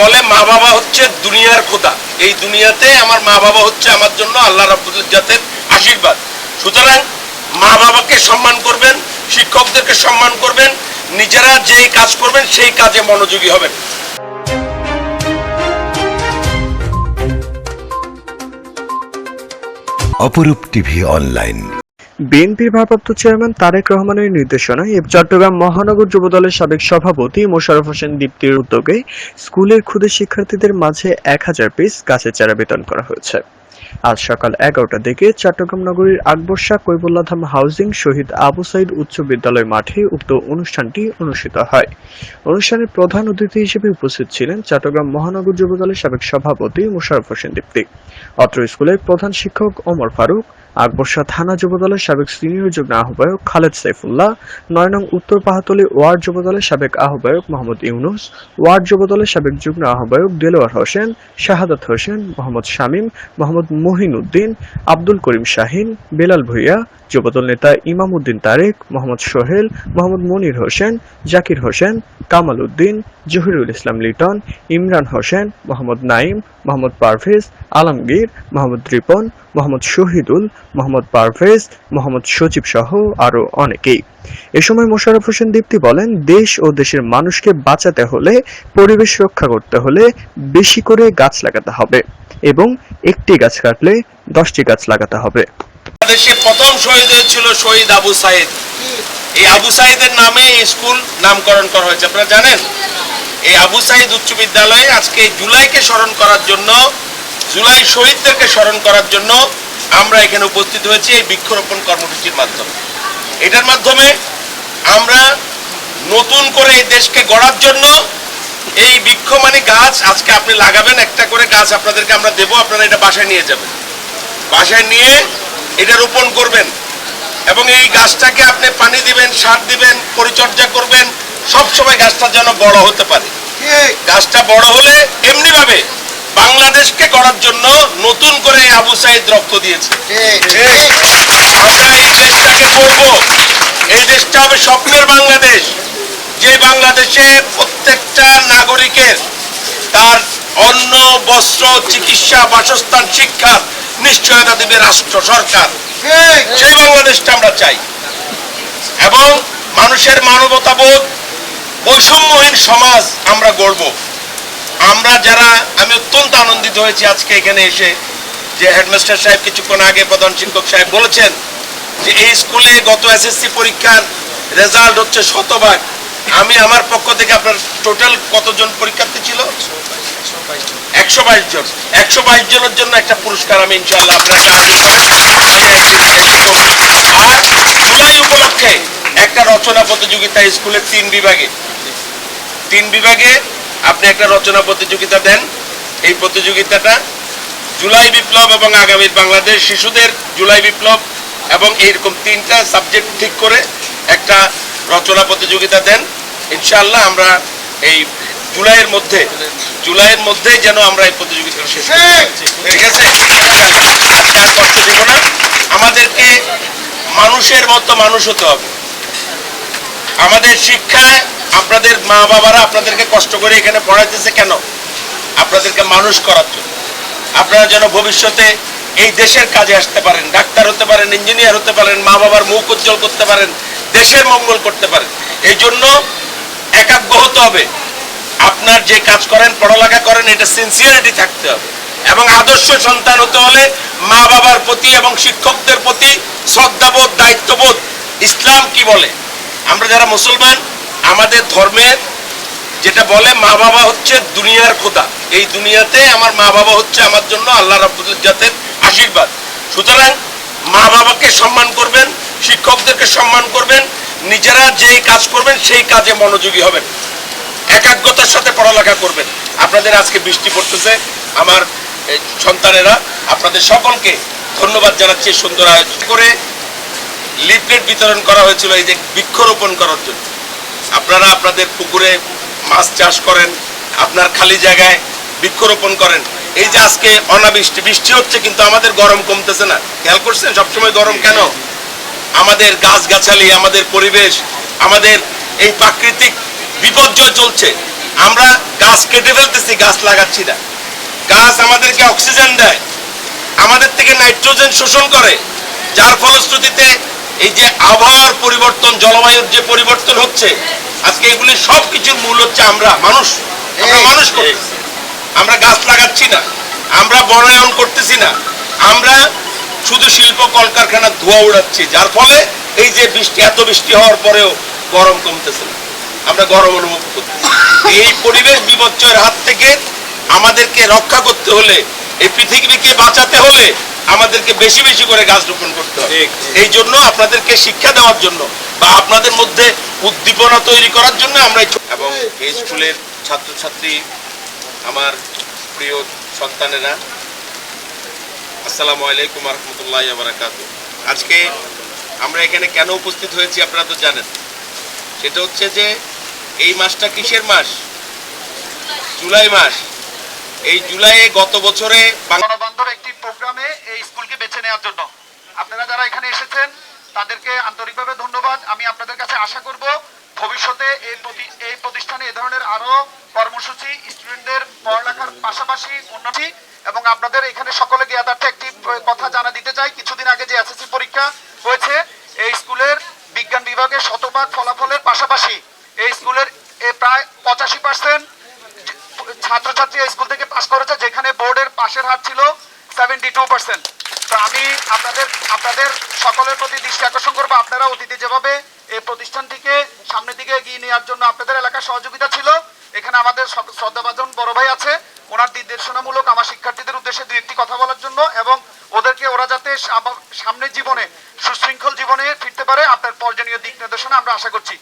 বলে মা বাবা হচ্ছে দুনিয়ার খোদা। এই দুনিয়াতে আমার মা বাবা হচ্ছে আমার জন্য আল্লাহ জাতের আশীর্বাদ। সুতরাং মা বাবাকে সম্মান করবেন, শিক্ষকদেরকে সম্মান করবেন, নিজেরা যেই কাজ করবেন সেই কাজে মনোযোগী হবেন। অপরূপ টিভি অনলাইন। বিএনপির ভারপ্রাপ্ত চেয়ারম্যান তারেক রহমানের নির্দেশনায় চট্টগ্রাম মহানগর যুবদলের সাবেক সভাপতি মোশাররফ হোসেন দীপ্তির উদ্যোগে স্কুলের ক্ষুদে শিক্ষার্থীদের মাঝে এক হাজার পিস গাছের চারা বিতরণ করা হয়েছে। আজ সকাল এগারোটার দিকে চট্টগ্রাম নগরীর আকবর শাহ কৈবুল্লাহ ধাম হাউজিং শহীদ আবু সাইদ উচ্চ বিদ্যালয় মাঠে উক্ত অনুষ্ঠানটি অনুষ্ঠিত হয়। অনুষ্ঠানের প্রধান অতিথি হিসেবে উপস্থিত ছিলেন চট্টগ্রাম মহানগর যুবদলের সাবেক সভাপতি মোশাররফ হোসেন দীপ্তি। অত্র স্কুলের প্রধান শিক্ষক ওমর ফারুক আকবরশা থানা যুবদলের সাবেক সিনিয়র যুগ্ম আহ্বায়ক খালেদ সাইফুল্লাহ, নয় নং উত্তর পাহাতলি ওয়ার্ড যুবদলের সাবেক আহ্বায়ক মোহাম্মদ ইউনুস, ওয়ার্ড যুবদলের সাবেক যুগ্ম আহ্বায়ক দেলোয়ার হোসেন, শাহাদাত হোসেন, মোহাম্মদ শামীম, মোহাম্মদ মহিন উদ্দিন আব্দুল করিম শাহিন, বেলাল ভুইয়া, যুবদল নেতা ইমাম উদ্দিন তারেক, মোহাম্মদ সোহেল, মোহাম্মদ মনির হোসেন, জাকির হোসেন, কামাল উদ্দিন, জহিরুল ইসলাম লিটন, ইমরান হোসেন, মোহাম্মদ নাইম, মোহাম্মদ পারভেজ, আলমগীর, মোহাম্মদ রিপন, মোহাম্মদ শহীদুল মোহাম্মদ পারভেজ, মোহাম্মদ সচিব সহ আরও অনেকেই। এ সময় মোশাররফ হোসেন দীপ্তি বলেন, দেশ ও দেশের মানুষকে বাঁচাতে হলে, পরিবেশ রক্ষা করতে হলে বেশি করে গাছ লাগাতে হবে এবং একটি গাছ কাটলে দশটি গাছ লাগাতে হবে। প্রথম শহীদ হয়েছিল শহীদ আবু সাইদ। এই আবু সাইদের নামে স্কুল নামকরণ করা হয়েছে। আপনারা জানেন, এই আবু সাইদ উচ্চ বিদ্যালয়ে আজকে জুলাইকে স্মরণ করার জন্য, জুলাই শহীদদেরকে স্মরণ করার জন্য আমরা এখানে উপস্থিত হয়েছি এই বৃক্ষরোপণ কর্মসূচির মাধ্যমে। এটার মাধ্যমে আমরা নতুন করে এই দেশকে গড়ার জন্য এই বৃক্ষ মানে গাছ আজকে আপনি লাগাবেন একটা করে গাছ আপনাদেরকে আমরা দেবো আপনারা এটা বাসায় নিয়ে যাবেন। বাসায় নিয়ে এটা রোপণ করবেন এবং এই গাছটাকে আপনি পানি দিবেন সার দিবেন পরিচর্যা করবেন সবসময় গাছটা যেন বড় হতে পারে। গাছটা বড় হলে এমনি ভাবে বাংলাদেশকে করার জন্য নতুন করে আবু সাইদ রক্ত দিয়েছে। আমরা এই দেশটাকে করব এই দেশটা হবে স্বপ্নের বাংলাদেশ। যে বাংলাদেশে প্রত্যেকটা নাগরিকের তার অন্ন বস্ত্র চিকিৎসা বাসস্থান শিক্ষা নিশ্চয়তা দেবে রাষ্ট্র সরকার। সেই বাংলাদেশটা আমরা চাই। এবং মানুষের মানবতাবোধ বৈষম্যহীন সমাজ আমরা গড়ব। আমরা যারা, আমি অত্যন্ত আনন্দিত হয়েছি আজকে এখানে এসে যে হেডমাস্টার সাহেব কিছুক্ষণ আগে প্রধান শিক্ষক সাহেব বলেছেন যে এই স্কুলে গত এসএসসি পরীক্ষার রেজাল্ট হচ্ছে শতভাগ। আমি আমার পক্ষ থেকে আপনার টোটাল কতজন পরীক্ষার্থী ছিল? একশো বাইশ জন। একশো বাইশ জনের জন্য একটা পুরস্কার আমি ইনশাল্লাহ আপনাকে আর জুলাই উপলক্ষে একটা রচনা প্রতিযোগিতা স্কুলের তিন বিভাগে। তিন বিভাগে আপনি একটা রচনা প্রতিযোগিতা দেন। এই প্রতিযোগিতাটা জুলাই বিপ্লব এবং আগামীর বাংলাদেশ শিশুদের জুলাই বিপ্লব এবং এইরকম তিনটা সাবজেক্ট ঠিক করে একটা রচনা প্রতিযোগিতা দেন। ইনশাআল্লাহ আমরা এই জুলাইয়ের মধ্যে জুলাইয়ের মধ্যে যেন আমরা এই প্রতিযোগিতা শেষ। ঠিক। আছে? আজকে আর কষ্ট দিব না। আমাদেরকে মানুষের মতো মানুষ হতে হবে। আমাদের শিক্ষায় আপনাদের মা বাবারা আপনাদেরকে কষ্ট করে এখানে পড়াইতেছে কেন? আপনাদেরকে মানুষ করার জন্য। আপনারা যেন ভবিষ্যতে এই দেশের কাজে আসতে পারেন, ডাক্তার হতে পারেন, ইঞ্জিনিয়ার হতে পারেন, মা বাবার মুখ উজ্জ্বল করতে পারেন দেশের মঙ্গল করতে পারেন। এই জন্য একাগ্র হতে হবে। আপনার যে কাজ করেন, পড়ালেখা করেন, এটা সিনসিয়ারিটি থাকতে হবে। এবং আদর্শ সন্তান হতে হলে মা বাবার প্রতি এবং শিক্ষকদের প্রতি শ্রদ্ধাবোধ, দায়িত্ববোধ, ইসলাম কি বলে? আমরা যারা মুসলমান আমাদের ধর্মের যেটা বলে মা বাবা হচ্ছে দুনিয়ার খোদা। এই দুনিয়াতে আমার মা বাবা হচ্ছে আমার জন্য আল্লাহ রাব্বুল জাতের আশীর্বাদ। সুতরাং মা বাবাকে সম্মান করবেন, শিক্ষকদেরকে সম্মান করবেন, নিজেরা যেই কাজ করবেন সেই কাজে মনোযোগী হবেন। একাগ্রতার সাথে পড়ালেখা করবেন। আপনাদের আজকে বৃষ্টি পড়তেছে, আমার সন্তানেরা, আপনাদের সকলকে ধন্যবাদ জানাচ্ছি সুন্দর আয়োজন করে। লিফলেট বিতরণ করা হয়েছিল, এই যে বৃক্ষরোপণ করার জন্য। আপনারা আপনাদের পুকুরে মাছ চাষ করেন, আপনার খালি জায়গায় বৃক্ষরোপণ করেন। এই যে আজকে অনাবৃষ্টি, বৃষ্টি হচ্ছে কিন্তু আমাদের গরম কমতেছে না। খেয়াল করছেন সবসময় গরম কেন? আমাদের গাছগাছালি, আমাদের পরিবেশ, আমাদের এই প্রাকৃতিক বিপর্যয় চলছে। আমরা গাছ কেটে ফেলতেছি, গাছ লাগাচ্ছি না। গাছ আমাদেরকে অক্সিজেন দেয়, আমাদের থেকে নাইট্রোজেন শোষণ করে, যার ফলশ্রুতিতে এই যে আবহাওয়ার পরিবর্তন জলবায়ুর যে পরিবর্তন হচ্ছে আজকে এগুলি সব কিছুর মূল হচ্ছে আমরা মানুষ। আমরা মানুষ করতেছি। আমরা গাছ লাগাচ্ছি না আমরা বনায়ন করতেছি না আমরা শুধু শিল্প কলকারখানা ধোয়া উড়াচ্ছি যার ফলে এই যে বৃষ্টি এত বৃষ্টি হওয়ার পরেও গরম কমতেছে না। আমরা গরম অনুভব করতেছি। এই পরিবেশ বিপর্যয়ের হাত থেকে আমাদেরকে রক্ষা করতে হলে এই পৃথিবীকে বাঁচাতে হলে আমাদেরকে বেশি বেশি করে গাছ রোপণ করতে হবে। এই জন্য আপনাদেরকে শিক্ষা দেওয়ার জন্য বা আপনাদের মধ্যে উদ্দীপনা তৈরি করার জন্য আমরা এবং এই স্কুলের ছাত্রছাত্রী আমার প্রিয় সন্তানেরা আসসালামু আলাইকুম রহমতুল্লাহ বারাকাতু আজকে আমরা এখানে কেন উপস্থিত হয়েছি আপনারা তো জানেন। সেটা হচ্ছে যে এই মাসটা কিসের মাস? জুলাই মাস। এই জুলাইয়ে গত বছরে গণবান্ধব একটি প্রোগ্রামে এই স্কুলকে বেছে নেওয়ার জন্য। আপনারা যারা এখানে এসেছেন, তাদেরকে আন্তরিকভাবে ধন্যবাদ। আমি আপনাদের কাছে আশা করব, ভবিষ্যতে এই প্রতি- এই প্রতিষ্ঠানে এ ধরনের আরও কর্মসূচি, স্টুডেন্টদের পড়ালেখার পাশাপাশি উন্নতি এবং আপনাদের এখানে সকলে জ্ঞাতার্থে একটি কথা জানা দিতে চাই। কিছুদিন আগে যে এসএসসি পরীক্ষা হয়েছে, এই স্কুলের বিজ্ঞান বিভাগে শতভাগ ফলাফলের পাশাপাশি এই স্কুলের প্রায় পঁচাশি পার্সেন্ট ছাত্রছাত্রী স্কুল থেকে পাশ করেছে, যেখানে বোর্ডের পাশের হার ছিল সেভেন্টি টু পার্সেন্ট তো আমি আপনাদের আপনাদের সকলের প্রতি দৃষ্টি আকর্ষণ করব। আপনারা অতীতে যেভাবে এই প্রতিষ্ঠানটিকে সামনের দিকে এগিয়ে নেওয়ার জন্য আপনাদের সহযোগিতা ছিল, এখানে আমাদের শ্রদ্ধাভাজন বড় ভাই আছে, ওনার নির্দেশনামূলক আমার শিক্ষার্থীদের উদ্দেশ্যে দুই একটি কথা বলার জন্য এবং ওদেরকে ওরা যাতে সামনের জীবনে সুশৃঙ্খল জীবনে ফিরতে পারে, আপনার প্রয়োজনীয় দিক নির্দেশনা আমরা আশা করছি।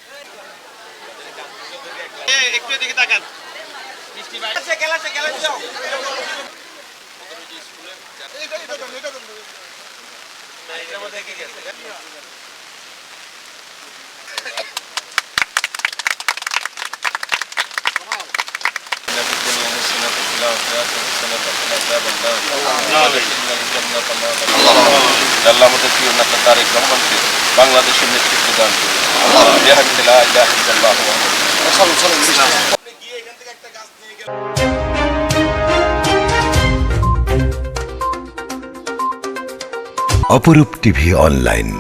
আল্লাহ আমাদের প্রিয় নেতা তারেক রহমানকে বাংলাদেশের নেতৃত্ব দান করুন অপরূপ টিভি অনলাইন।